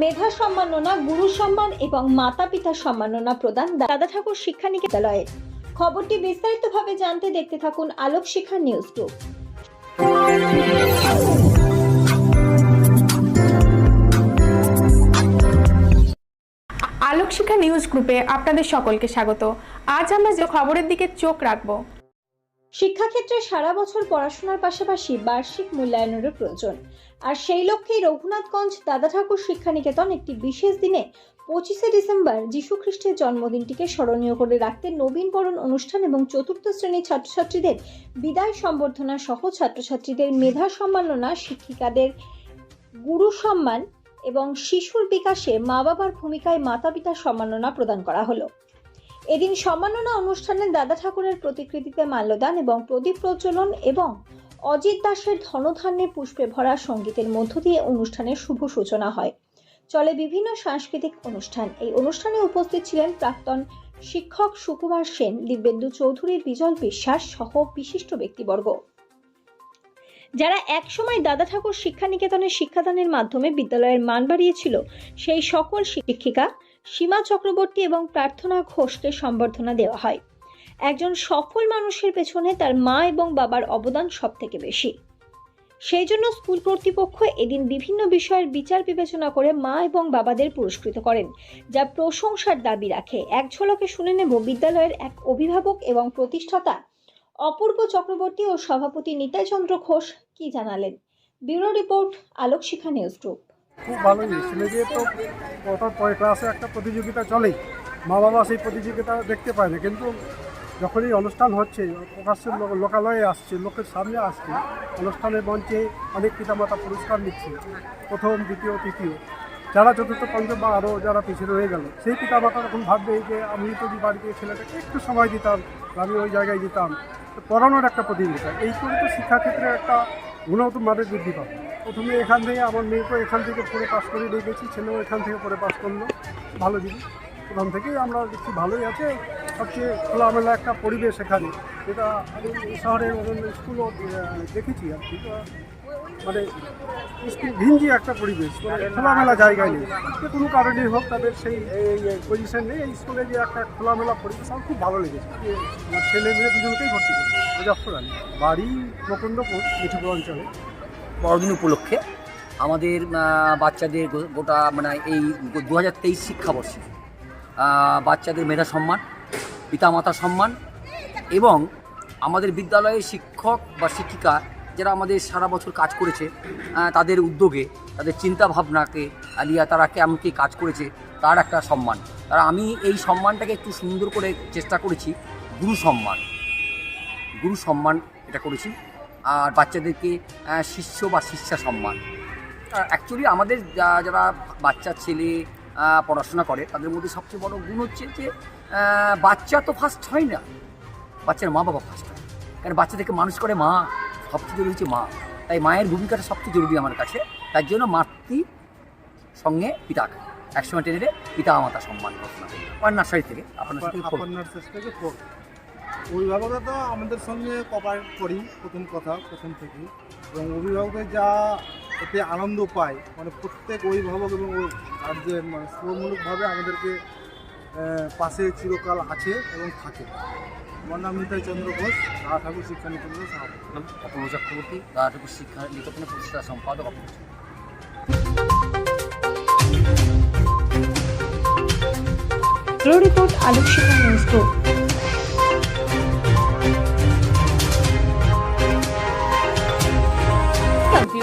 মেধা সম্মাননা, গুরু সম্মান এবং মাতা পিতার সম্মাননা প্রদান দাদা ঠাকুর শিক্ষা নিকেতনের খবরটি বিস্তারিতভাবে জানতে দেখতে থাকুন আলোক শিক্ষা নিউজ গ্রুপ আলোক শিক্ষা নিউজ গ্রুপে আপনাদের সকলকে স্বাগত। আজ আমরা যে খবরের দিকে চোখ রাখব শিক্ষাক্ষেত্রে সারা বছর পড়াশোনার পাশাপাশি বার্ষিক মূল্যায়নেরও প্রয়োজন। আর সেই লক্ষ্যেই রঘুনাথগঞ্জ দাদা ঠাকুর শিক্ষানিকেতন একটি বিশেষ দিনে পঁচিশে ডিসেম্বর যীশু খ্রিস্টের জন্মদিনটিকে স্মরণীয় করে রাখতে নবীন বরণ অনুষ্ঠান এবং চতুর্থ শ্রেণির ছাত্রছাত্রীদের বিদায় সম্বর্ধনা সহ ছাত্রছাত্রীদের মেধা সম্মাননা, শিক্ষিকাদের গুরু সম্মান এবং শিশুর বিকাশে মা বাবার ভূমিকায় মাতা পিতার সম্মাননা প্রদান করা হলো। এদিন সম্মাননা অনুষ্ঠানে দাদা ঠাকুরের প্রতিকৃতিতে মাল্যদান এবং প্রদীপ প্রজ্বলন এবং অজিত দাসের ধনধান্যে পুষ্পে ভরা সঙ্গীতের মধ্য দিয়ে অনুষ্ঠানের শুভ সূচনা হয়। চলে বিভিন্ন সাংস্কৃতিক অনুষ্ঠান। এই অনুষ্ঠানে উপস্থিত ছিলেন প্রাক্তন শিক্ষক সুকুমার সেন, দিব্যেন্দু চৌধুরীর বিজল বিশ্বাস সহ বিশিষ্ট ব্যক্তিবর্গ। যারা একসময় দাদা ঠাকুর শিক্ষা নিকেতনের শিক্ষাদানের মাধ্যমে বিদ্যালয়ের মান বাড়িয়েছিল, সেই সকল শিক্ষিকা সীমা চক্রবর্তী এবং প্রার্থনা ঘোষকে সম্বর্ধনা দেওয়া হয়। একজন সফল মানুষের পেছনে তার মা এবং বাবার অবদান সব থেকে বেশি। সেই জন্য স্কুল কর্তৃপক্ষ এদিন বিভিন্ন বিষয়ের বিচার বিবেচনা করে মা এবং বাবাদের পুরস্কৃত করেন, যা প্রশংসার দাবি রাখে। এক ঝলকে শুনে নেব, বিদ্যালয়ের এক অভিভাবক এবং প্রতিষ্ঠাতা অপূর্ব চক্রবর্তী ও সভাপতি নিতাই চন্দ্র ঘোষ কি জানালেন? Bureau report Alok Shikha news group খুব ভালো ছেলে দিয়ে তো ওটার পরে ক্লাসে একটা প্রতিযোগিতা চলেই মা বাবা সেই প্রতিযোগিতা দেখতে পায় না। কিন্তু যখনই অনুষ্ঠান হচ্ছে প্রকাশ্যের লো- লোকালয়ে আসছে, লোকের সামনে আসছে, অনুষ্ঠানের মঞ্চে অনেক পিতামাতা পুরস্কার নিচ্ছে। প্রথম, দ্বিতীয়, তৃতীয়। যারা চতুর্থ, পঞ্চম বা আরও যারা পিছিয়ে রয়ে গেল, সেই পিতামাতা তখন ভাববে যে আমি যদি বাড়িতে ছেলেটাকে একটু সময় দিতাম, আমি ওই জায়গায় যেতাম। পড়ানোর একটা প্রতিযোগিতা। এই করে তো শিক্ষাক্ষেত্রে একটা গুণগত মানের বৃদ্ধি পাবে। প্রথমে এখান থেকে আমার মেয়েকে এখান থেকে পরে পাস করে রেখেছি ছেলেও এখান থেকে পরে পাস করল। ভালো জিনিস প্রথম থেকেই আমরা দেখছি ভালোই আছে। সবচেয়ে খোলামেলা একটা পরিবেশ এখানে। যেটা আমি শহরের স্কুলও দেখেছি আর কি। তো মানে ঘিঞ্জি একটা পরিবেশ মানে খোলামেলা জায়গায় নেই। কোনো কারণেই হোক তাদের সেই পজিশন নেই। এই স্কুলে যে একটা খোলামেলা পরিবেশ, আমার খুব ভালো লেগেছে। আমার ছেলে মেয়ে দুজনকেই ভর্তি করি মুজাফর আলী, বাড়ি মুকুন্দপুর মিঠুপুর অঞ্চলে। বড়দিন উপলক্ষে আমাদের বাচ্চাদের গোটা মানে এই দু হাজার তেইশ শিক্ষাবর্ষে বাচ্চাদের মেধা সম্মান পিতামাতা সম্মান এবং আমাদের বিদ্যালয়ে শিক্ষক বা শিক্ষিকা যারা আমাদের সারা বছর কাজ করেছে তাদের উদ্যোগে, তাদের চিন্তা ভাবনাকে আলিয়া, তারা কেমন কী কাজ করেছে, তার একটা সম্মান। তারা আমি এই সম্মানটাকে একটু সুন্দর করে চেষ্টা করেছি, গুরু সম্মান। গুরু সম্মান এটা করেছি, আর বাচ্চাদেরকে শিষ্য বা শিষ্যা সম্মান। অ্যাকচুয়ালি আমাদের যারা বাচ্চা, ছেলে পড়াশোনা করে, তাদের মধ্যে সবচেয়ে বড় গুণ হচ্ছে যে বাচ্চা তো ফার্স্ট হয় না। বাচ্চার মা বাবা ফার্স্ট হয়। কারণ বাচ্চাদেরকে মানুষ করে মা। সবচেয়ে জরুরি হচ্ছে মা। তাই মায়ের ভূমিকাটা সবচেয়ে জরুরি আমার কাছে। তার জন্য মাতৃ সঙ্গে পিতা একসময় টেনে পিতা মাতা সম্মান ঘোষণা নার্সারি থেকে। আপনার সাথে অভিভাবকরা তো আমাদের সঙ্গে কপারেট করি প্রথম কথা প্রথম থেকে। এবং অভিভাবকের যা এতে আনন্দ পায় মানে প্রত্যেক অভিভাবক এবং গার্জেন মানে শ্রমমূলকভাবে আমাদেরকে পাশে চিরকাল আছে এবং থাকে। আমার নাম নিতাই চন্দ্র ঘোষ রাধা ঠাকুর শিক্ষা নিকেতনের সভাপতি। অপূর্ব চক্রবর্তী দাদাটুকু শিক্ষা নিকেতনের প্রতিষ্ঠা সম্পাদক অপূর্ব রিপোর্ট আলোক শিক্ষা নিউজ